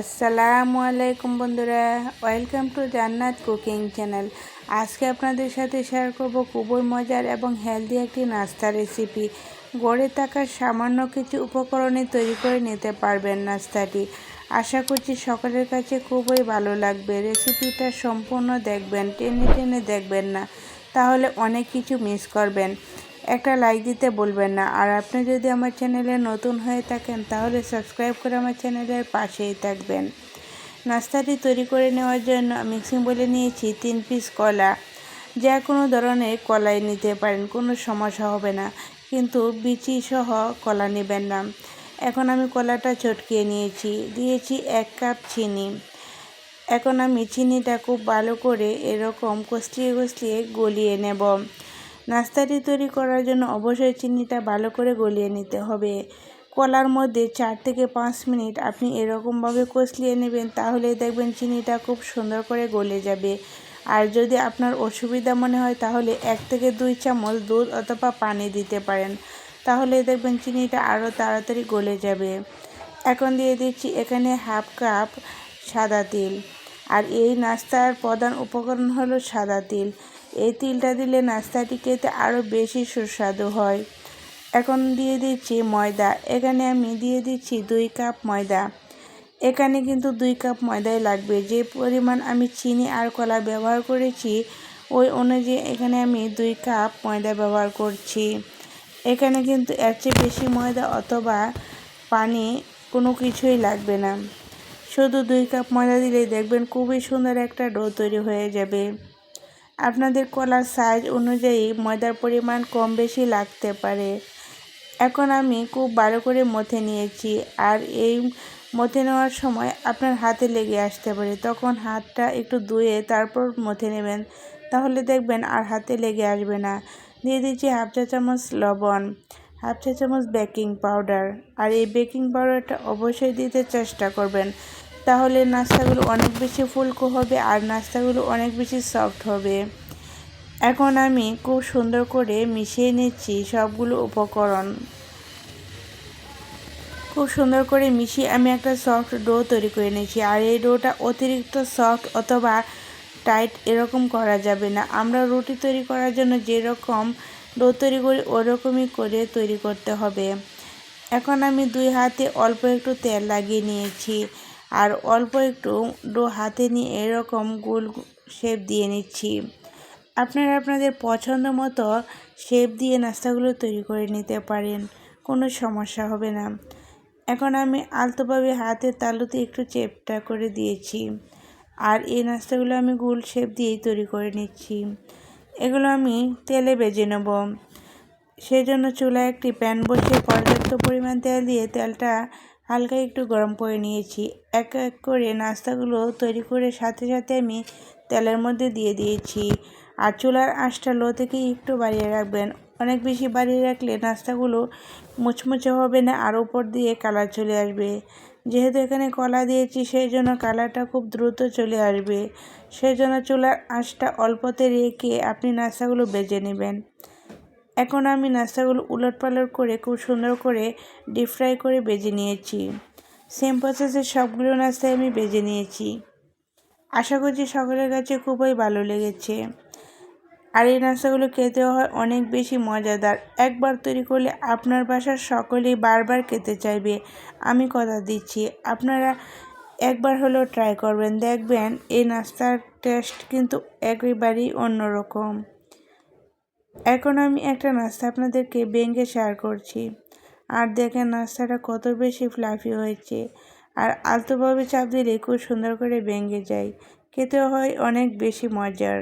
আসসালামু আলাইকুম বন্ধুরা, welcome to Jannat cooking channel. আজকে আপনাদের সাথে শেয়ার করব খুবই মজার এবং হেলদি একটি নাস্তা রেসিপি। গড়ে থাকার সামান্য কিছু উপকরণে তৈরি করে নিতে পারবেন নাস্তাটি। আশা করছি সকলের কাছে খুবই ভালো লাগবে। রেসিপিটা সম্পূর্ণ দেখবেন, টেনে টেনে দেখবেন না। তাহলে অনেক কিছু মিস করবেন। একটা লাইক দিতে বলবেন না। আর আপনি যদি আমার চ্যানেলে নতুন হয়ে থাকেন, তাহলে সাবস্ক্রাইব করে আমার চ্যানেলের পাশেই থাকবেন। নাস্তাটি তৈরি করে নেওয়ার জন্য মিক্সিং বলে নিয়েছি তিন পিস কলা। যা কোনো ধরনের কলাই নিতে পারেন, কোনো সমস্যা হবে না। কিন্তু বিচি সহ কলা নেবেন না। এখন আমি কলাটা চটকিয়ে নিয়েছি। দিয়েছি এক কাপ চিনি। এখন আমি চিনিটা খুব ভালো করে এরকম কষলিয়ে কষলিয়ে গলিয়ে নেব। নাস্তাটি তৈরি করার জন্য অবশ্যই চিনিটা ভালো করে গলিয়ে নিতে হবে। কলার মধ্যে চার থেকে পাঁচ মিনিট আপনি এরকমভাবে কষলিয়ে নেবেন তাহলে দেখবেন চিনিটা খুব সুন্দর করে গলে যাবে। আর যদি আপনার অসুবিধা মনে হয়, তাহলে এক থেকে দুই চামচ দুধ অথবা পানি দিতে পারেন। তাহলে দেখবেন চিনিটা আরও তাড়াতাড়ি গলে যাবে। এখন দিয়ে দিচ্ছি এখানে হাফ কাপ সাদা তিল। আর এই নাস্তার প্রধান উপকরণ হলো সাদা তিল। এই তিলটা দিলে নাস্তাটি খেতে আরও বেশি সুস্বাদু হয়। এখন দিয়ে দিচ্ছি ময়দা। এখানে আমি দিয়ে দিচ্ছি দুই কাপ ময়দা। এখানে কিন্তু দুই কাপ ময়দাই লাগবে। যে পরিমাণ আমি চিনি আর কলা ব্যবহার করেছি, ওই অনুযায়ী এখানে আমি দুই কাপ ময়দা ব্যবহার করছি। এখানে কিন্তু এর চেয়ে বেশি ময়দা অথবা পানি কোনো কিছুই লাগবে না। শুধু দুই কাপ ময়দা দিলেই দেখবেন খুবই সুন্দর একটা ডো তৈরি হয়ে যাবে। আপনাদের কলার সাইজ অনুযায়ী ময়দার পরিমাণ কম বেশি লাগতে পারে। এখন আমি খুব ভালো করে মথে নিয়েছি আর এই মথে নেওয়ার সময় আপনার হাতে লেগে আসতে পারে। তখন হাতটা একটু ধুয়ে তারপর মথে নেবেন। তাহলে দেখবেন আর হাতে লেগে আসবে না। দিয়ে দিচ্ছি হাফ চা চামচ লবণ, হাফ চা চামচ বেকিং পাউডার আর এই বেকিং পাউডারটা অবশ্যই দিতে চেষ্টা করবেন। তাহলে নাস্তাগুলো অনেক বেশি ফুলকো হবে আর নাস্তাগুলো অনেক বেশি সফট হবে। এখন আমি খুব সুন্দর করে মিশিয়ে নিচ্ছি সবগুলো উপকরণ। খুব সুন্দর করে মিশিয়ে আমি একটা সফট ডো তৈরি করে নিয়েছি আর এই ডোটা অতিরিক্ত সফট অথবা টাইট এরকম করা যাবে না। আমরা রুটি তৈরি করার জন্য যেরকম ডো তৈরি করি, ওরকমই করে তৈরি করতে হবে। এখন আমি দুই হাতে অল্প একটু তেল লাগিয়ে নিয়েছি। আর অল্প একটু ডো হাতে নিয়ে এরকম গোল শেপ দিয়ে নিচ্ছি। আপনারা আপনাদের পছন্দ মতো শেপ দিয়ে নাস্তাগুলো তৈরি করে নিতে পারেন, কোনো সমস্যা হবে না। এখন আমি আলতোভাবে হাতের তালুতে একটু চেপটা করে দিয়েছি আর এই নাস্তাগুলো আমি গোল শেপ দিয়েই তৈরি করে নিচ্ছি। এগুলো আমি তেলে বেজে নেব। সেই জন্য চুলায় একটি প্যান বসিয়ে পর্যাপ্ত পরিমাণ তেল দিয়ে তেলটা হালকা একটু গরম করে নিয়েছি। এক এক করে নাস্তাগুলো তৈরি করে সাথে সাথে আমি তেলের মধ্যে দিয়ে দিয়েছি। আর চুলার আঁচটা লো থেকে একটু বাড়িয়ে রাখবেন। অনেক বেশি বাড়িয়ে রাখলে নাস্তাগুলো মুচমুচে হবে না, আর উপর দিয়ে কালার চলে আসবে। যেহেতু এখানে কলা দিয়েছি, সেই জন্য কালারটা খুব দ্রুত চলে আসবে। সেই জন্য চুলার আঁচটা অল্পতে রেখে আপনি নাস্তাগুলো বেজে নেবেন। এখন আমি নাস্তাগুলো উলট পালট করে খুব সুন্দর করে ডিপ ফ্রাই করে বেজে নিয়েছি। সেম প্রসেসে সবগুলো নাস্তায় আমি বেজে নিয়েছি। আশা করছি সকলের কাছে খুবই ভালো লেগেছে। আর এই নাস্তাগুলো খেতে হয় অনেক বেশি মজাদার। একবার তৈরি করলে আপনার বাসার সকলেই বারবার খেতে চাইবে। আমি কথা দিচ্ছি, আপনারা একবার হলেও ট্রাই করবেন। দেখবেন এই নাস্তার টেস্ট কিন্তু একেবারেই অন্যরকম। এখন আমি একটা নাস্তা আপনাদেরকে বেঙ্গে শেয়ার করছি। আর দেখেন নাস্তাটা কত বেশি ফ্লাফি হয়েছে। আর আলতোভাবে চাপ দিলে খুব সুন্দর করে ভেঙে যায়। খেতে হয় অনেক বেশি মজার।